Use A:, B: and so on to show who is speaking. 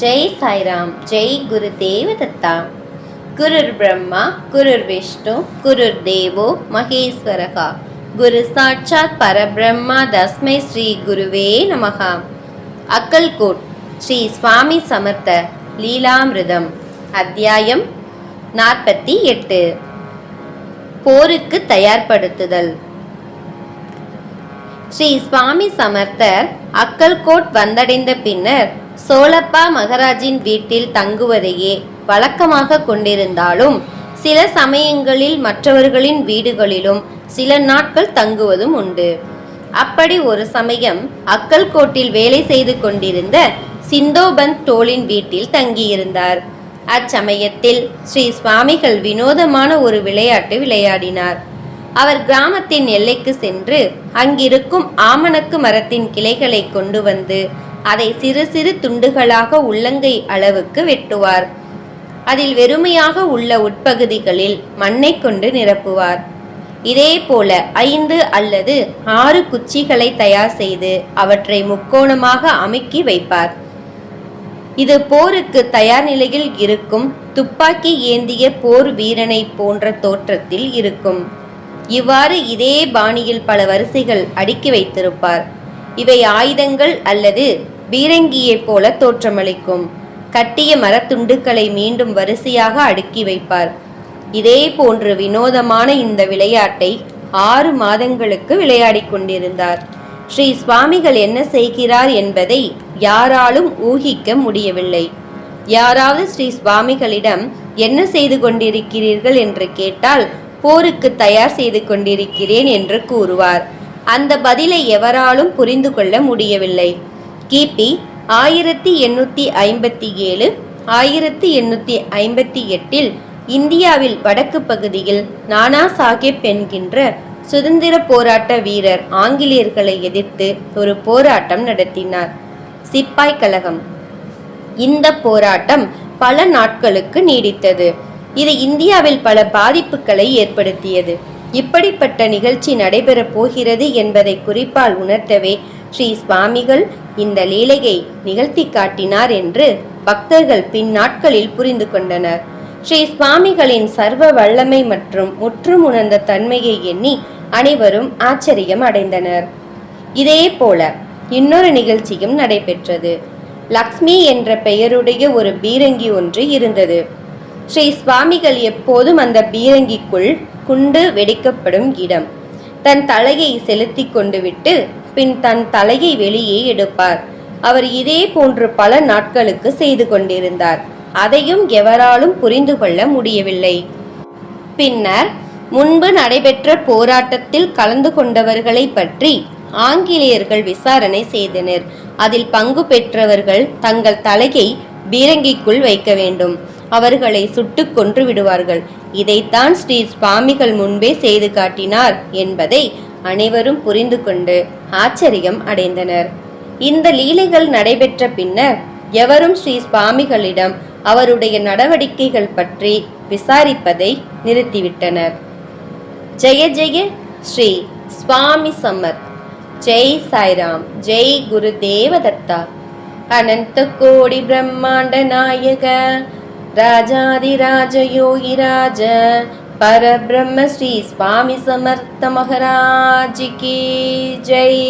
A: ஜெய் சாய்ராம் ஜெய் குரு தேவதத்தா குருர் பிரம்மா குருர் விஷ்ணு குருர் தேவோ மகேஸ்வரகா. குரு சாட்சாத் பரபிரம்மா தஸ்மை ஸ்ரீ குருவே நமகா அக்கல்கோட் ஸ்ரீ சுவாமி சமர்த்த லீலாமிருதம். அத்தியாயம் நாற்பத்தி எட்டு. போருக்கு தயார்படுத்துதல். ஸ்ரீ சுவாமி சமர்த்தர் அக்கல்கோட் வந்தடைந்த பின்னர் சோழப்பா மகராஜின் வீட்டில் தங்குவதையே வழக்கமாக கொண்டிருந்தாலும் சில சமயங்களில் மற்றவர்களின் வீடுகளிலும் சில நாட்கள் தங்குவதும் உண்டு. அப்படி ஒரு சமயம் அக்கல்கோட்டில் வேலை செய்து கொண்டிருந்த சிந்தோபந்த் டோலின் வீட்டில் தங்கியிருந்தார். அச்சமயத்தில் ஸ்ரீ சுவாமிகள் வினோதமான ஒரு விளையாட்டு விளையாடினார். அவர் கிராமத்தின் எல்லைக்கு சென்று அங்கிருக்கும் ஆமணக்கு மரத்தின் கிளைகளை கொண்டு வந்து அதை சிறு சிறு துண்டுகளாக உள்ளங்கை அளவுக்கு வெட்டுவார். அதில் வெறுமையாக உள்ள உட்பகுதிகளில் மண்ணை கொண்டு நிரப்புவார். இதே போல ஐந்து அல்லது ஆறு குச்சிகளை தயார் செய்து அவற்றை முக்கோணமாக அமுக்கி வைப்பார். இது போருக்கு தயார் நிலையில் இருக்கும் துப்பாக்கி ஏந்திய போர் வீரனை போன்ற தோற்றத்தில் இருக்கும். இவ்வாறு இதே பாணியில் பல வரிசைகள் அடுக்கி வைத்திருப்பார். இவை ஆயுதங்கள் அல்லது பீரங்கியைப் போல தோற்றமளிக்கும். கட்டிய மரத்துண்டுகளை மீண்டும் வரிசையாக அடுக்கி வைப்பார். இதே போன்று வினோதமான இந்த விளையாட்டை ஆறு மாதங்களுக்கு விளையாடிக் கொண்டிருந்தார். ஸ்ரீ சுவாமிகள் என்ன செய்கிறார் என்பதை யாராலும் ஊகிக்க முடியவில்லை. யாராவது ஸ்ரீ சுவாமிகளிடம் என்ன செய்து கொண்டிருக்கிறீர்கள் என்று கேட்டால் போருக்கு தயார் செய்து கொண்டிருக்கிறேன் என்று கூறுவார். அந்த பதிலை எவராலும் புரிந்து கொள்ள முடியவில்லை. கிபி ஆயிரத்தி எண்ணூற்றி ஐம்பத்தி ஏழு ஆயிரத்தி எண்ணூற்றி ஐம்பத்தி எட்டில் இந்தியாவில் வடக்கு பகுதியில் நானா சாஹிப் என்கின்ற சுதந்திர போராட்ட வீரர் ஆங்கிலேயர்களை எதிர்த்து ஒரு போராட்டம் நடத்தினார். சிப்பாய் கழகம். இந்த போராட்டம் பல நாட்களுக்கு நீடித்தது. இது இந்தியாவில் பல பாதிப்புகளை ஏற்படுத்தியது. இப்படிப்பட்ட நிகழ்ச்சி நடைபெறப் போகிறது என்பதை குறிப்பால் உணர்த்தவே ஸ்ரீ சுவாமிகள் இந்த லீலையை நிகழ்த்தி காட்டினார் என்று பக்தர்கள் பின் நாட்களில் புரிந்து கொண்டனர். ஸ்ரீ சுவாமிகளின் சர்வ வல்லமை மற்றும் முற்றும் உணர்ந்த தன்மையை எண்ணி அனைவரும் ஆச்சரியம் அடைந்தனர். இதே போல இன்னொரு நிகழ்ச்சியும் நடைபெற்றது. லக்ஷ்மி என்ற பெயருடைய ஒரு பீரங்கி ஒன்று இருந்தது. ஸ்ரீ சுவாமிகள் எப்போதும் அந்த பீரங்கிக்குள் குண்டு வெடிக்கப்படும் இடம். தன் தலையை செலுத்தி கொண்டு விட்டு பின் தன் தலையை வெளியே எடுப்பார். அவர் இதே போன்று பல நாட்களுக்கு செய்து கொண்டிருந்தார். அதையும் எவராலும் புரிந்து கொள்ள முடியவில்லை. பின்னர் முன்பு நடைபெற்ற போராட்டத்தில் கலந்து கொண்டவர்களை பற்றி ஆங்கிலேயர்கள் விசாரணை செய்தனர். அதில் பங்கு பெற்றவர்கள் தங்கள் தலையை பீரங்கிக்குள் வைக்க வேண்டும். அவர்களை சுட்டு கொன்று விடுவார்கள். இதைத்தான் ஸ்ரீ சுவாமிகள் முன்பே செய்து காட்டினார் என்பதை அனைவரும் புரிந்து கொண்டு ஆச்சரியம் அடைந்தனர். இந்த லீலைகள் நடைபெற்ற பின்னர் எவரும் ஸ்ரீ சுவாமிகளிடம் அவருடைய நடவடிக்கைகள் பற்றி விசாரிப்பதை நிறுத்திவிட்டனர். ஜெய ஜெய ஸ்ரீ சுவாமி சம்மத் ஜெய் சாய்ராம். ஜெய் குரு தேவதத்தா. அனந்த கோடி பிரம்மாண்ட நாயக. ராஜாதிராஜ யோகிராஜ. பரபிரம்ம ஸ்ரீ சுவாமி சமர்த்த மகராஜ் கி ஜெய்